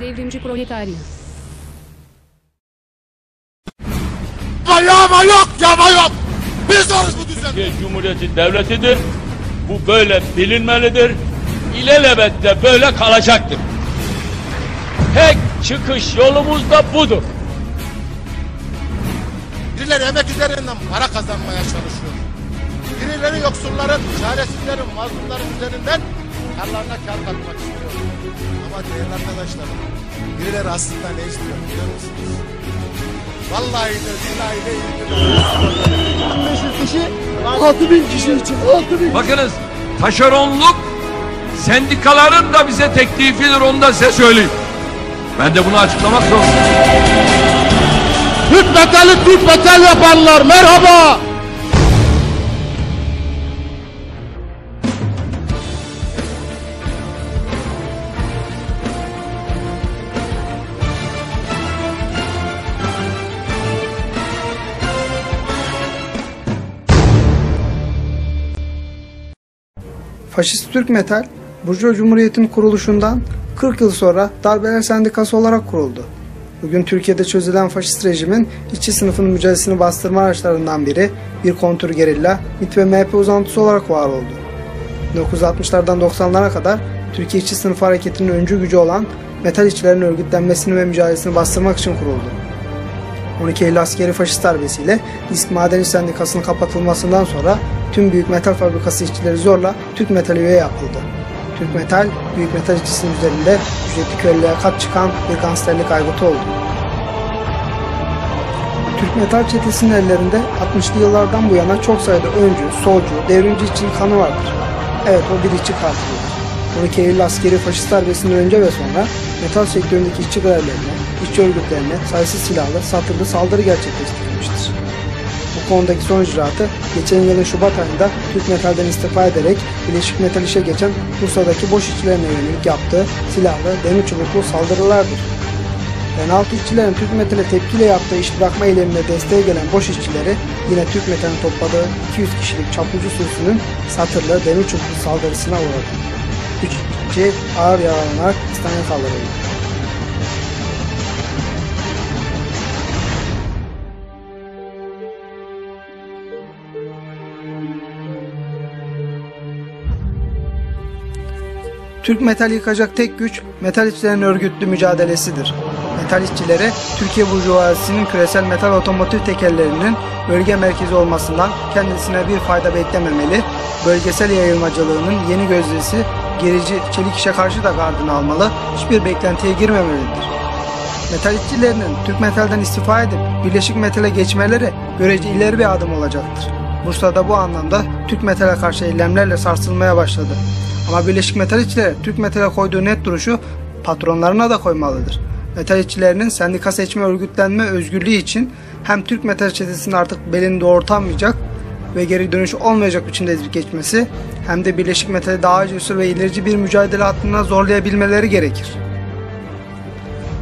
Devrimci proletarya. Yağma yok, yağma yok. Biz varız bu düzen. Türkiye Cumhuriyeti devletidir. Bu böyle bilinmelidir. İlelebette böyle kalacaktır. Tek çıkış yolumuz da budur. Birileri emek üzerinden para kazanmaya çalışıyor. Birileri yoksulların, çaresizlerin, mazlumların üzerinden karlarına kar katmak istiyor. Ama değerli arkadaşlarım, birileri aslında ne istiyor biliyor musunuz? Vallahi de billahi de iyi 500 kişi 6000 kişi için 6000 Bakınız taşeronluk sendikaların da bize teklifidir onu da size söyleyeyim. Ben de bunu açıklamak zorundayım. Türk metali Türk metal yapanlar merhaba. Faşist Türk Metal, Burjuva Cumhuriyeti'nin kuruluşundan 40 yıl sonra Darbeler Sendikası olarak kuruldu. Bugün Türkiye'de çözülen faşist rejimin işçi sınıfının mücadelesini bastırma araçlarından biri bir kontür gerilla, MİT ve MHP uzantısı olarak var oldu. 1960'lardan 90'lara kadar Türkiye İşçi Sınıfı Hareketi'nin öncü gücü olan metal işçilerin örgütlenmesini ve mücadelesini bastırmak için kuruldu. 12 Eylül askeri faşist darbesiyle İSK Maden İş Sendikası'nın kapatılmasından sonra tüm büyük metal fabrikası işçileri zorla Türk Metal üye yapıldı. Türk Metal, büyük metal işçisinin üzerinde ücretli köleliğe kat çıkan bir gangsterlik aygıtı oldu. Türk Metal çetesinin ellerinde 60'lı yıllardan bu yana çok sayıda öncü, solcu, devrimci işçinin kanı vardır. Evet o bir işçi katilidir. 12 Eylül askeri faşist darbesinden önce ve sonra metal sektöründeki işçi grevlerine, işçi örgütlerine sayısız silahlı, satırlı saldırı gerçekleştirilmiştir. Bu konudaki son icraatı geçen yılın Şubat ayında Türk Metal'den istifa ederek Birleşik Metal işe geçen Bursa'daki boş işçilerine yönelik yaptığı silahlı, demir çubuklu saldırılardır. Penaltı işçilerin Türk Metal'e tepkiyle yaptığı iş bırakma eylemine desteğe gelen boş işçileri yine Türk Metal'in topladığı 200 kişilik çapulcu sürüsünün satırlı demir çubuklu saldırısına uğradı. 3 işçi ağır yaralanarak hastaneye kaldırıldı. Türk metal yıkacak tek güç metal işçilerin örgütlü mücadelesidir. Metal işçileri Türkiye Burjuvazisi'nin küresel metal otomotiv tekerlerinin bölge merkezi olmasından kendisine bir fayda beklememeli, bölgesel yayılmacılığının yeni gözdesi gerici çelik işe karşı da gardını almalı, hiçbir beklentiye girmemelidir. Metal işçilerinin Türk metalden istifa edip Birleşik Metal'e geçmeleri görece ileri bir adım olacaktır. Bursa'da bu anlamda Türk metale karşı eylemlerle sarsılmaya başladı. Ama Birleşik Metal Türk Metal'e koyduğu net duruşu patronlarına da koymalıdır. Metal işçilerinin sendika seçme örgütlenme özgürlüğü için hem Türk Metal çetesinin artık belini doğrultamayacak ve geri dönüş olmayacak biçimde ezip geçmesi hem de Birleşik Metal'i daha cesur ve ilerici bir mücadele hattına zorlayabilmeleri gerekir.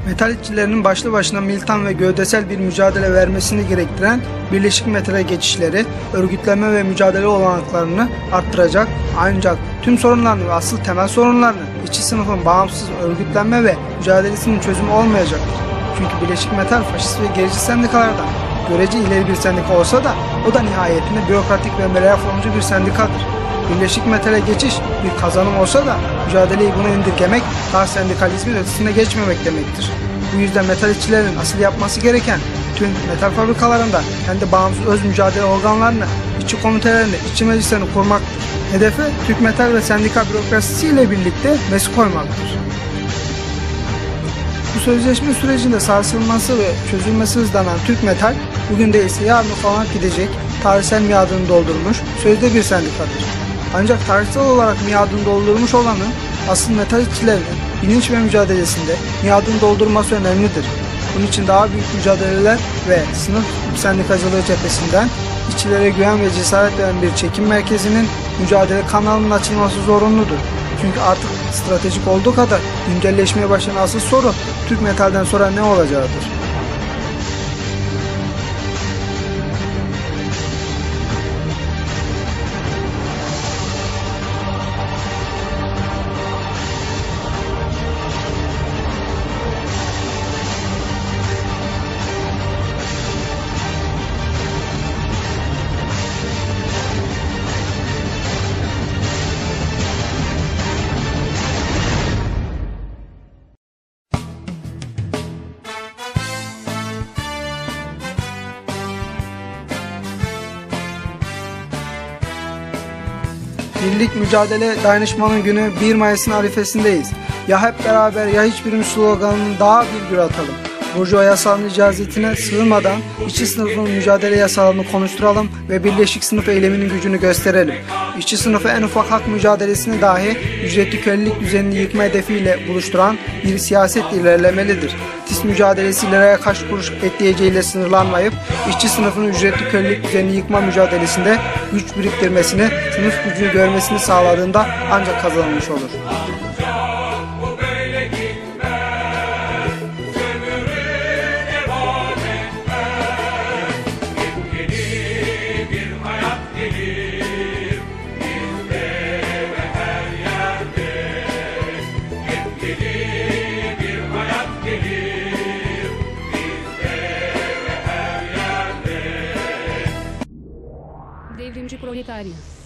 Metal işçilerinin başlı başına militan ve gövdesel bir mücadele vermesini gerektiren Birleşik Metal'e geçişleri, örgütlenme ve mücadele olanaklarını arttıracak ancak tüm sorunlarını ve asıl temel sorunlarını işçi sınıfın bağımsız örgütlenme ve mücadelesinin çözümü olmayacaktır. Çünkü Birleşik Metal faşist ve gerici sendikalardan görece ileri bir sendika olsa da o da nihayetinde bürokratik ve melefoncu bir sendikadır. Birleşik Metal'e geçiş bir kazanım olsa da mücadeleyi buna indirgemek daha sendikalizmin ötesine geçmemek demektir. Bu yüzden metal işçilerin asıl yapması gereken tüm metal fabrikalarında kendi bağımsız öz mücadele organlarını, işçi komitelerini, işçi meclislerini kurmaktır. Hedefi Türk metal ve sendika bürokrasisiyle birlikte mes koymaktır. Bu sözleşme sürecinde sarsılması ve çözülmesi hızlanan Türk Metal, bugün değilse yarın falan gidecek, tarihsel miadını doldurmuş, sözde bir sendikadır. Ancak tarihsel olarak miadını doldurmuş olanın asıl metal işçilerinin bilinç ve mücadelesinde miadını doldurması önemlidir. Bunun için daha büyük mücadeleler ve sınıf sendikacılığı cephesinden işçilere güven ve cesaret veren bir çekim merkezinin mücadele kanalının açılması zorunludur. Çünkü artık stratejik olduğu kadar güncelleşmeye başlayan asıl soru Türk metalden sonra ne olacağıdır. Birlik, mücadele, dayanışmanın günü 1 Mayıs'ın arifesindeyiz. Ya hep beraber ya hiçbirimiz sloganını daha bir gür atalım. Burjuva yasalının icazetine sığınmadan işçi sınıfının mücadele yasalarını konuşturalım ve birleşik sınıf eyleminin gücünü gösterelim. İşçi sınıfı en ufak hak mücadelesini dahi ücretli kölelik düzenini yıkma hedefiyle buluşturan bir siyaset ilerlemelidir. TİS mücadelesi liraya kaç kuruş ekleyeceğiyle sınırlanmayıp işçi sınıfının ücretli kölelik düzenini yıkma mücadelesinde güç biriktirmesini, sınıf gücünü görmesini sağladığında ancak kazanılmış olur. Devrimci proletarya.